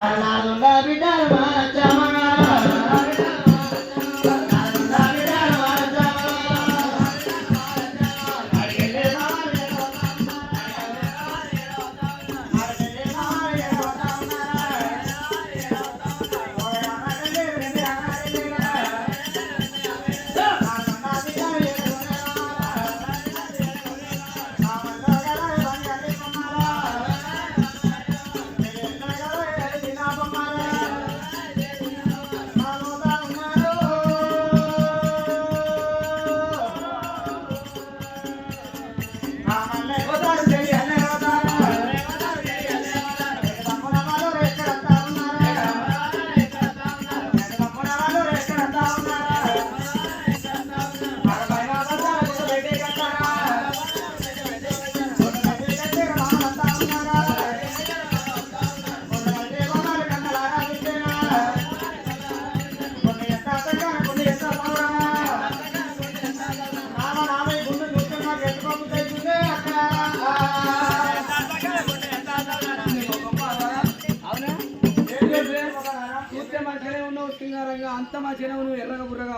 అవునా అంత మంచిగానే ఉన్నావు ఎర్రగా బుర్రగా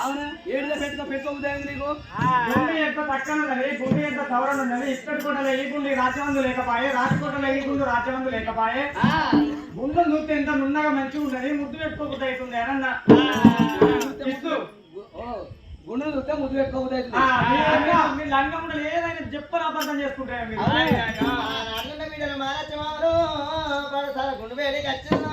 అవునా? ఏడుగా పెట్టుకో పెట్టుకోబుద్ది నీకు? గుండె ఎంత పక్కన ఉన్నది గుండె ఎంత సవరణ ఉన్నది ఇక్కడ కూడా లేకుండి రాజ్యమందు లేకపాయే రాజకోట లేకుండు రాజ్యమందు లేకపాయే. గుండె చూస్తే ఎంత నున్నగా మంచిగా ఉన్నది ముద్దు పెట్టుకోకుండా అవుతుంది ఓ గుండె చూస్తే ముద్దు పెట్టుకోబుద్ది ఆ, మీ లంగ- మీ ఉన్నది ఏదైనా చెప్పని అబద్ధం చేసుకుంటారు మీరు. అన్న వీడను మారచమారు పడతార గుండు వేడికి వచ్చిన.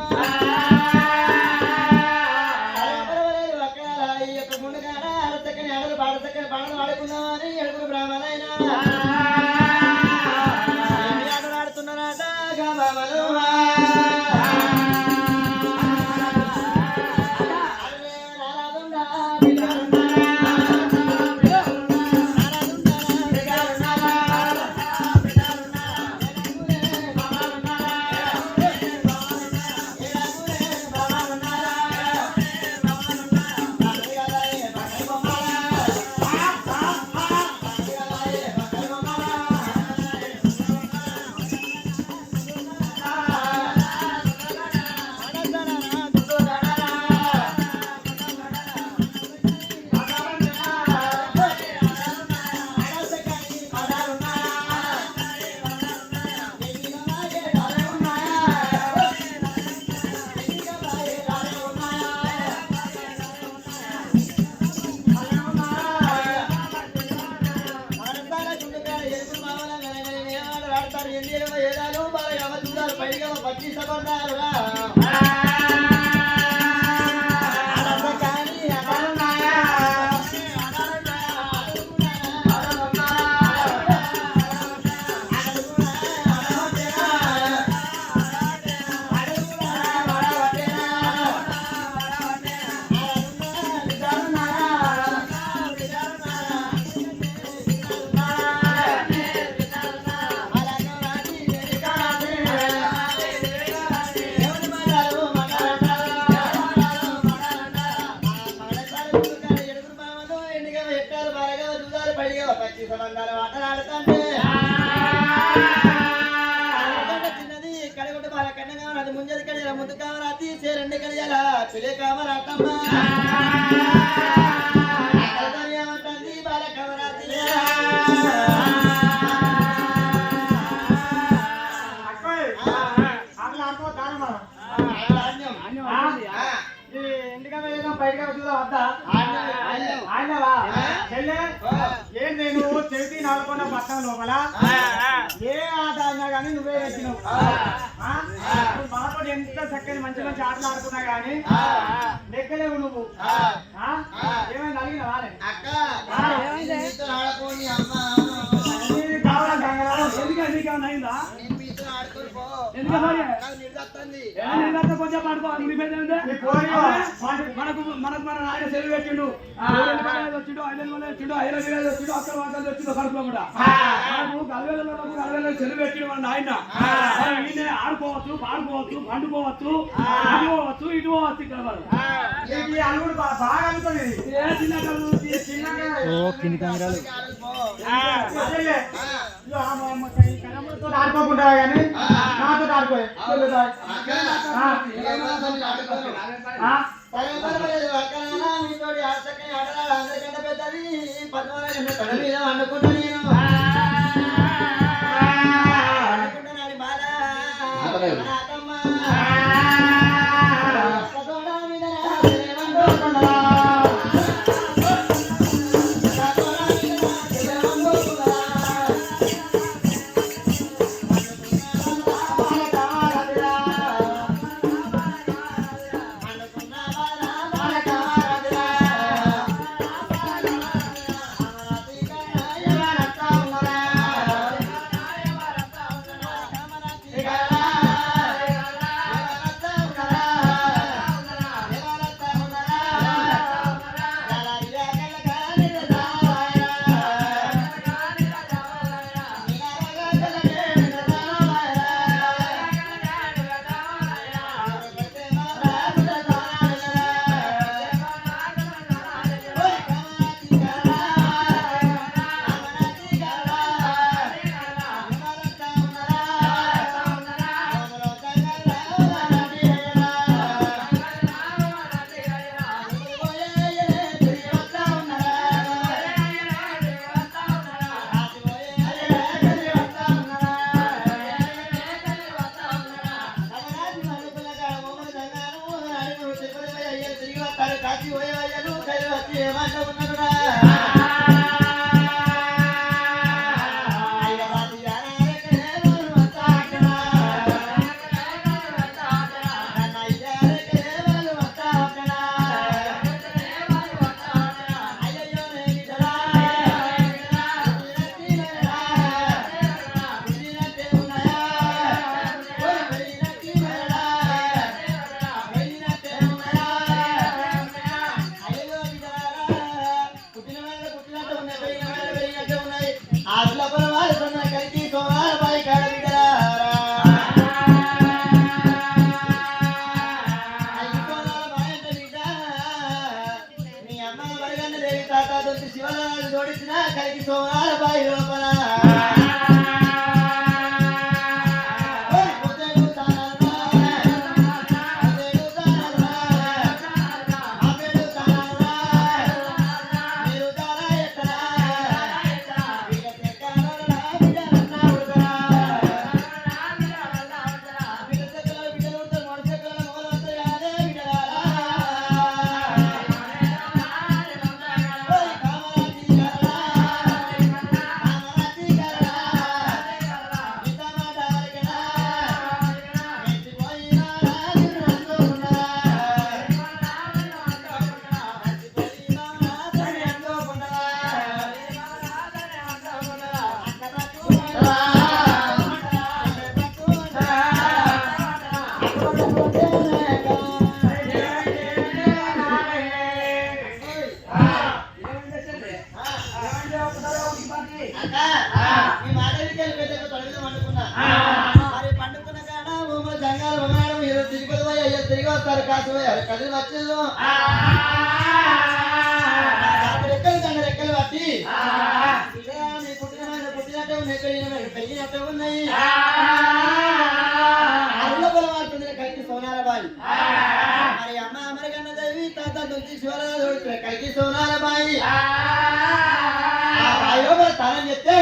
ఏం నేను చెవిటి నాలుగున్న పక్కన లోపల ఏ ఆట అయినా కానీ నువ్వే వేసినావు మాతో ఎంత చక్కని మంచి మంచి ఆటలు ఆడుకున్నా కానీ మన ఆయన సెలవు పెట్టిండు. వచ్చిండు ఐదు వేలు వచ్చిండు ఐదు వేలు వచ్చిండు అక్కడ వంటలు వచ్చిండు కడుపులో కూడా. మనకు గలవేలలో గలవేలలో సెలవు పెట్టిండు మన ఆయన ఈయన ఆడుకోవచ్చు పాడుకోవచ్చు పండుకోవచ్చు ఇటు పోవచ్చు ఇటు పోవచ్చు ఇక్కడ వాళ్ళు బాగా. ఏ చిన్న చిన్న తో ఆడుకోకుండా కానీ? నాతో ఆడుకో చెల్లి బాయ్. ఆ? పరమపరమలేదు పొలం ఆడుతుంది కలికి సోనాల బాయి మరి అమ్మ అమరగన్న దేవి తాత దొరికి శివరాజు కలికి సోనాల బాయి తానం చెప్తే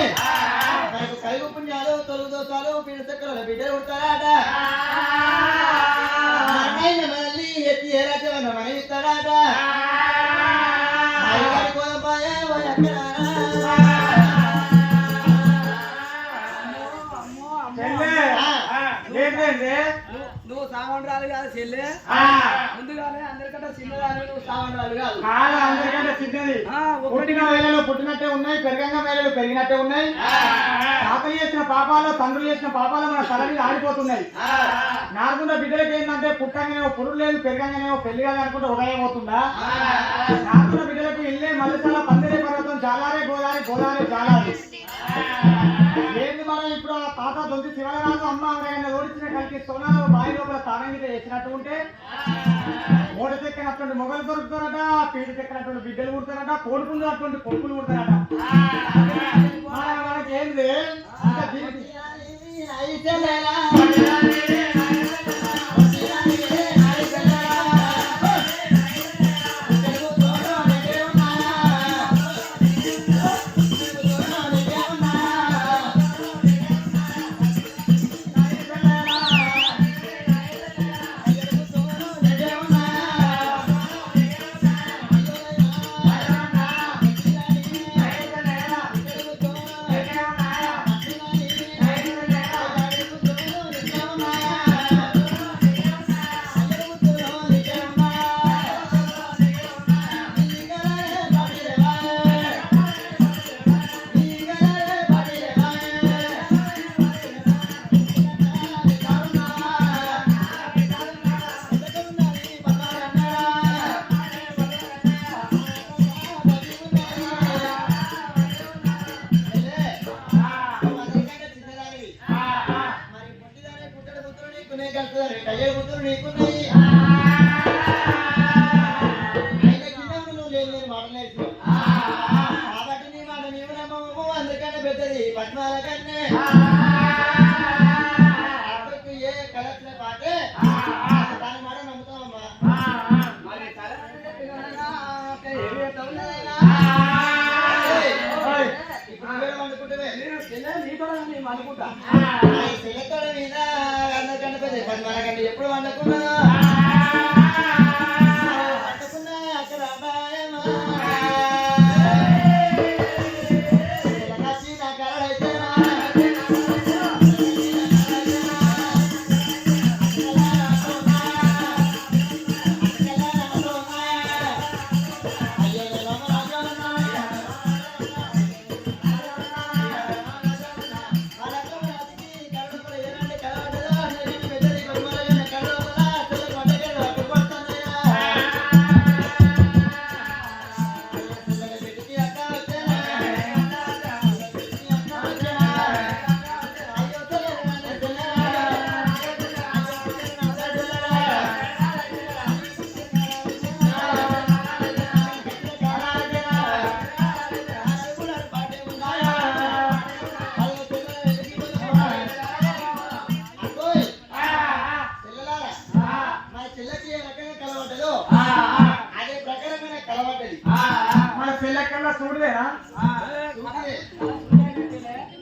మనకు కైగు పుణ్యాలు తొలుగు దోషాలు పీడ చక్కల బిడ్డలు ఉంటారాట మళ్ళీ ఎత్తి ఏ రాజ్యం కాదు చెల్లె. ముందుగానే అందరికంటే నువ్వు కాదు. కాదు అందరికంటే చిన్నది. పుట్టిన వేళలు పుట్టినట్టే ఉన్నాయి పెరగంగా వేళలు పెరిగినట్టే ఉన్నాయి. తాతలు చేసిన పాపాలు తండ్రులు చేసిన పాపాలు మన తల మీద ఆడిపోతున్నాయి నార్మల్గా బిడ్డలకి ఏంటంటే పుట్టంగానే పురుడు లేదు పెరగంగానే పెళ్ళి కాదు అనుకుంటే ఉదయం అవుతుందా? నార్మల్ బిడ్డలకు ఇల్లే మల్లెసాల పందిరే పర్వతం జాలారే గోదారి గోదావరి జాలారి. ఏంది మనం ఇప్పుడు తాత దొంతి శివరాజు అమ్మ ఆయన ఓడించిన కలిగి సోనాలు బావి లోపల తాళం మీద వేసినట్టు ఉంటే మూట చెక్కినటువంటి మొగలు దొరుకుతారట పీట చెక్కినటువంటి బిడ్డలు పుడతారట కొడుకులు అటువంటి కొడుకులు పుడతారట మన- మనకి నీకునే కలుపుతారు కయ్యే పుత్రుడు నీకున్నాయి. ఆయన కింద నువ్వు లేని లేని మాట నేర్చుకో. కాబట్టి నీ మాట నీవు నమ్మము అందుకనే పెద్దది పద్మాల కన్నే. అక్కడికి ఏ కలెక్టర్ పాటే దాని మాట నమ్ముతామమ్మా మరి ఇప్పుడు? నేను నేను అనుకుంటా అందరికన్నా మనకంటే ఎప్పుడు వండుకున్నా అదే ప్రకారమైన కలవడ్డది మన పిల్లకల్లా చూడలేరా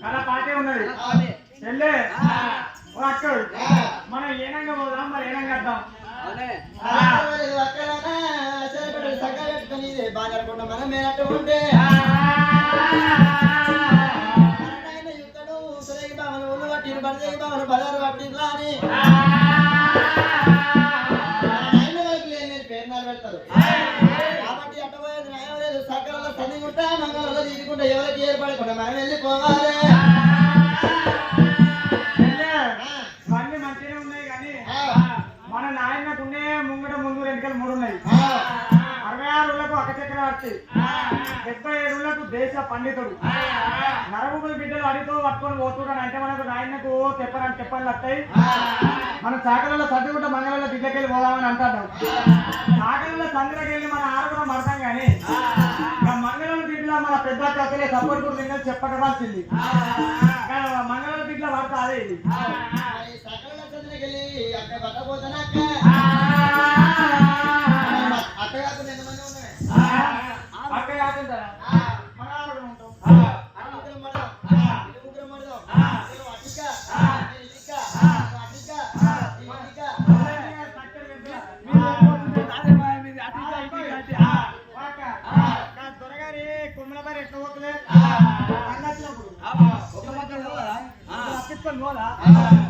కళ పాటే ఉన్నది. చెల్లె ఓ అక్క మనం ఏనంగా పోదాం మరి ఏనంగా అవునే. బాగా మనం మేనట్టు ఉంటే. బడదేగి బామను బదారు పట్టిండ్లా అని సకలలో తల్లిగుంటా మంగళంలో తీసుకుంటా ఎవరికి ఏర్పడకుండా మనం వెళ్ళిపోవాలి చెల్లె ఇవన్నీ మంచిగానే ఉన్నాయి కానీ మన నాయనకున్నే ముంగట ముందు వెనకాల మూడు ఉన్నాయి అరవై ఆరులకు ఊళ్ళకు ఒక చక్రవర్తి డెబ్బై ఏడు దేశ పండితుడు నరభూముల బిడ్డలు అడితో పట్టుకొని పోతున్నాడు అంటే మనకు నాయనకు చెప్పని చెప్పని వస్తాయి మన చాకలలో సర్దుకుంటే మంగళంలో బిడ్డకెళ్ళి పోదామని అంటాడు చాకలలో సందులోకి వెళ్ళి మన ఆరుగురం పడతాం కానీ మన పెద్ద అసలే సపోర్ట్ కూడా చెప్పకవలసింది మంగళం దిడ్ల పడతా అదే ఇది. అక్క. కాకుండా తప్పించుకొని పోదా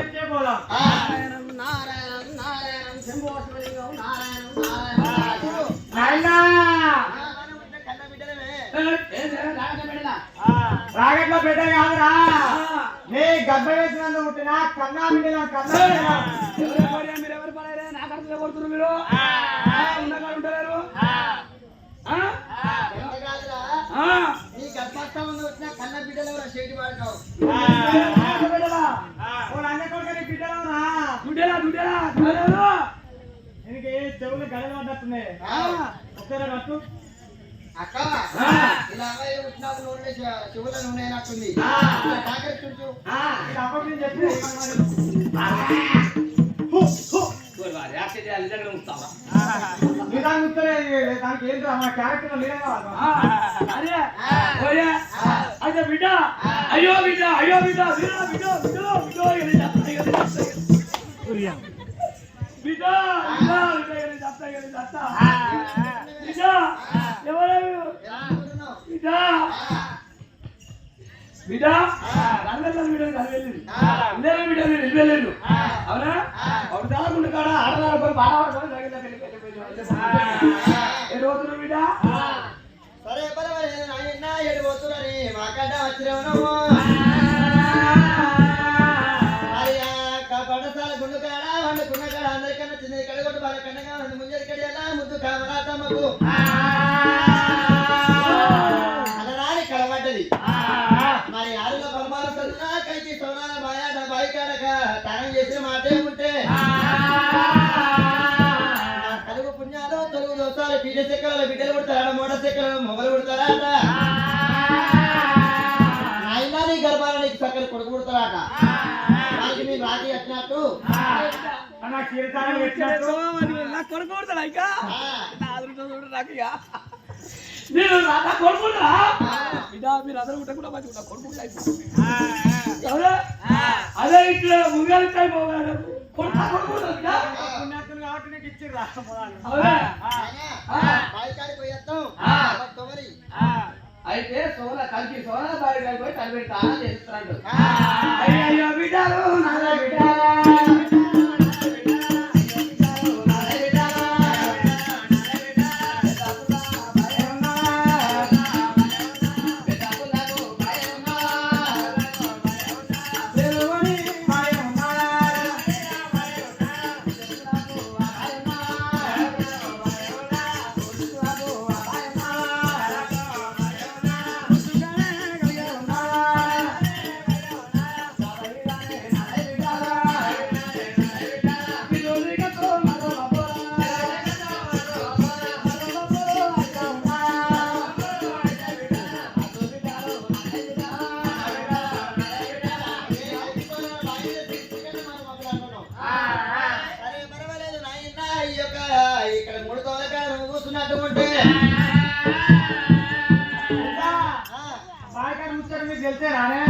ఇచ్చే పోదాం ఆ. నారాయణం, నారాయణం, శంభో శివలింగం, నారాయణం, నారాయణం. చూడు. నాయనా. రాగట్ల పెద్ద కాదురా నీ గర్భ వేసినందుకు పుట్టిన కన్నా బిడ్డల కన్నా మీరు ఎవరు పడేరే నాకు అర్థం కొడుతున్నారు మీరు ఉండగా ఉంటారు ఎంత కాదురా, నీ గర్భాస్థానంలో వచ్చిన కన్న బిడ్డలు కూడా చేతి పడతావు. ఓ లంజ కొడుకు నీ బిడ్డలవునా? దుడ్డేలా దుడ్డేలా దుడ్డేలా దీనికి చెవులు గడలు పడ్డట్టున్నాయి ఆ. ఒకసారి పట్టు అక్క ఇలా అమ్మాయి పుట్టినప్పుడు నూనె చెవుల నూనె అయినట్టుంది. ఇది అప్పటి నుంచి చెప్పి దానికి ఏంటి మన క్యారెక్టర్ లేదే ఓయే అదే బిడ్డ అయ్యో బిడ్డ అయ్యో బిడ్డ బిడ్డ బిడ్డ బిడ్డ బిడ్డ బిడ్డ బిడ్డ ఎవరు? బిడ్డ. బిడ్డ రంగంలో బిడ్డ కలివెళ్ళింది ఇదే బిడ్డ వెళ్ళలేదు అవునా? ఒకటి దాకుండా కాడ? ఆడదాడుకొని బాగా సరే పర్వాలేదు నాయన ఎడు మాకడ్డ వచ్చినావు మరి ఆ పండసాల గుండు కాడ వండుకున్న కాడ అందరికన్నా చిన్నది కడగొట్టు బాగా కన్నగా ఉంది ముంజది కడి ముద్దు కామరా తమ్మకు అలరాని కడబడ్డది మరి ఆరులో పరమాలు చదివినా కైకి సోనాల బాయా బాయి కాడక తనం చేసిన మాటే ఉంటే. పీట చెక్కల బిడ్డలు పుడతారా? మోటార్ చెక్కలు మొగలు పుడతారాట నాయనా నీ గర్భాల నీకు చక్కని కొడుకు పుడతారాట. దానికి మీరు రాజీ వచ్చినట్టు. కొడుకు కొడతాడా ఇంకా. నేను నా మీరు అందరూ ఉంటే కూడా మంచిగా కొడుకు ఎవరు? అదే ఇట్లా ముంగాలి పుణ్యాత్తులు కాబట్టి నీకు ఇచ్చిర్రా బావి. అయితే సోల కలిసి సోల బారి కలిసి పోయి కలిపి తాను చేస్తున్నాడు అయ్యో బిడ్డలు నాన్న బిడ్డ మీకు తెలిసే రానే?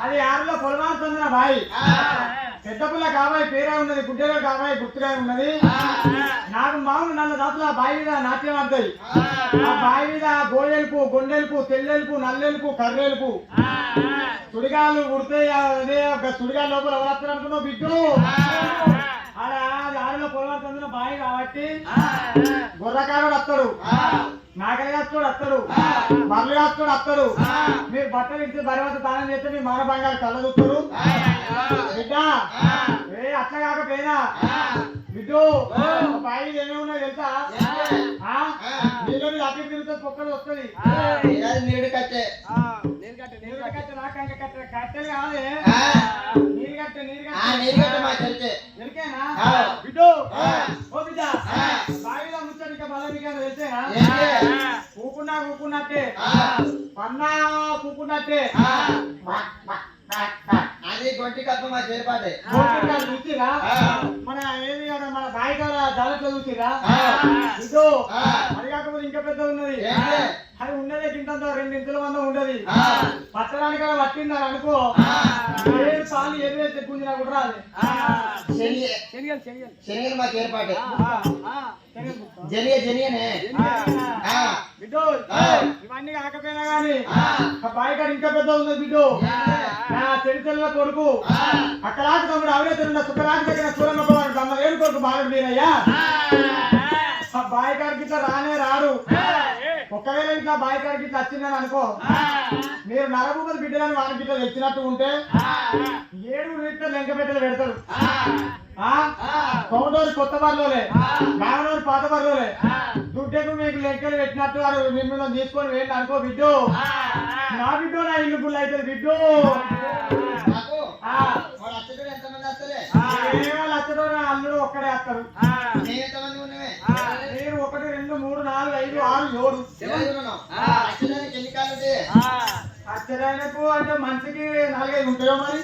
అది ఆరులో పొలమారు తొందర బాయి. పెద్ద పుల్ల కాబాయి పేరే ఉన్నది గుడ్డలో కాబాయి గుర్తుగా ఉన్నది. నాకు మామూలు నల్ల దాతలు ఆ బావి మీద నాట్యం ఆడతాయి. ఆ, బావి మీద గోడెలుపు గొండెలుపు తెల్లెలుపు నల్లెలుపు కర్రెలుపు. సుడిగాలు ఉడితే అదే ఒక సుడిగాలు లోపల ఎవరు అనుకున్నావు బిడ్డు? ఆడ అది ఆరులో పొలమారు బావి కాబట్టి గుర్రకారుడు వస్తాడు. వస్తాడు బర్రెలు కాస్తాడు వస్తాడు మీరు బట్టలు ఇచ్చి బరివత దానం చేస్తే మీ మాన బంగారు కళ్ళ చూస్తారు. బిడ్డ. ఏ అట్లా కాకపోయినా బిడ్డు బావి ఏమేమి ఉన్నాయి తెలుసా? ఆ? నీళ్ళు తిరుగుతుంది పొక్కలు వస్తుంది నీడు కట్టే? నేను కట్టే చెవిటి కట్టె. కంక కట్టె. కట్టెలు కాదు ఆ, నీరు కట్టె నీరు కట్ట మా చెల్లితే ఎరికేనా ఆ. బిడ్డు ఆ. ఓ బిడ్డ ఆ. బావిలో ముచ్చటిక బలమిక వెళ్తేనా ఏంటి? కూకున్నా కూకున్నట్టే ఆ, పన్నా కూకున్నట్టే ఆ. అది గొంటి కప్ప మా చేపాటే గోపికలు చూసిరా. మన ఆడ మన బావి కాడ దాంట్లో చూసిరా ఆ. ఇదో ఆ. అది కాకపోతే ఇంకా పెద్ద ఉన్నది? అది ఉన్నదే కింద రెండు మందం ఉండదు. పట్టడానికి పట్టిందని అనుకో. ఏ సాలు అయితే గుంజినా కూడా రాదు శనిగలు మా జనియ జనియనే బిడ్డో ఇవన్నీ కాకపోయినా గానీ ఆ. ఇంకా పెద్ద బిడ్డో నా కొడుకు ఆ. అక్కడాకి తమ్ముడు అవే తిరున్న దగ్గర చూడన్న పోవాలి ఏడు కొడుకు బాగా మీరయ్యా ఆ ఇట్లా రానే రాడు ఒకవేళ ఇట్లా బాయికాడికి ఇట్లా వచ్చిందని అనుకో మీరు నరభూపతి బిడ్డలని వానికి ఇట్లా తెచ్చినట్టు ఉంటే ఏడు రీతిలో లెంక పెట్టలు పెడతారు. ఆ. కౌంటూరు కొత్త బరిలోలే రావణూరు పాత బరిలోలే దుడ్డకు మీకు లెక్కలు పెట్టినట్టు వారు మిమ్మల్ని తీసుకొని వెళ్ళి అనుకో బిడ్డు. నా బిడ్డు నా ఇల్లు గుళ్ళు అవుతుంది బిడ్డు. అచ్చడు అల్లుడు ఒక్కడే వస్తారు మీరు ఒకటి రెండు మూడు నాలుగు ఐదు ఆరు ఏడు. ఎన్ని ఉంటాయి? అచ్చరాయనకు అంటే మనిషికి నాలుగైదు ఉంటాయో మరి?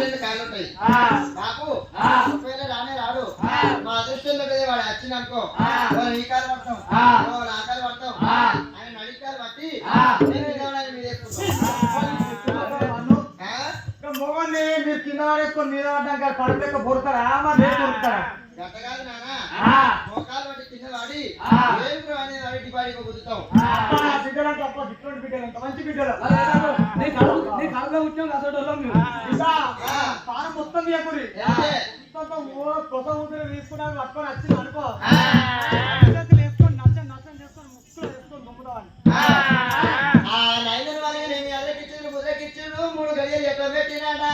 రెండు కాళ్ళు ఉంటాయి. ఆ, నాకు ఒకవేళ రానే రాడు. మా అదృష్టంలో పెద్ద వాడు వచ్చింది అనుకో వాళ్ళు ఈ కాలు పడతాం ఆ. వాళ్ళు ఆ కాలు పడతాం ఆ. ఆయన నడికాలు పట్టి మొగన్ని మీరు కింద పడేసుకొని మీద పడ్డాక పొడతారా మరి పొడుతారా నాన్న. మోకాలు పట్టి కింద ఆ. ఏం గుద్దుతాం అబ్బా, బిడ్డలంటే అబ్బా గిట్లాంటి బిడ్డలు ఎంత మంచి బిడ్డలు నీ కళ్ళు నీ కళ్ళలో వచ్చాం అసలు వాళ్ళం మేము ఇంకా ఆ. పానం మొత్తం తీయకూరి ఏంటి? మొత్తం ఓ కొత్త ఊపిరి తీసుకున్నాక పట్టుకొని వచ్చింది అనుకో వేసుకొని నచ్చం నచ్చం చేసుకొని ముక్కులో వేసుకొని దుమ్ముతామని ఆ. వాళ్ళని నేను ఎర్రకిచ్చుడు ముద్రకిచ్చుడు మూడు గడియలు ఎట్లా పెట్టినాడా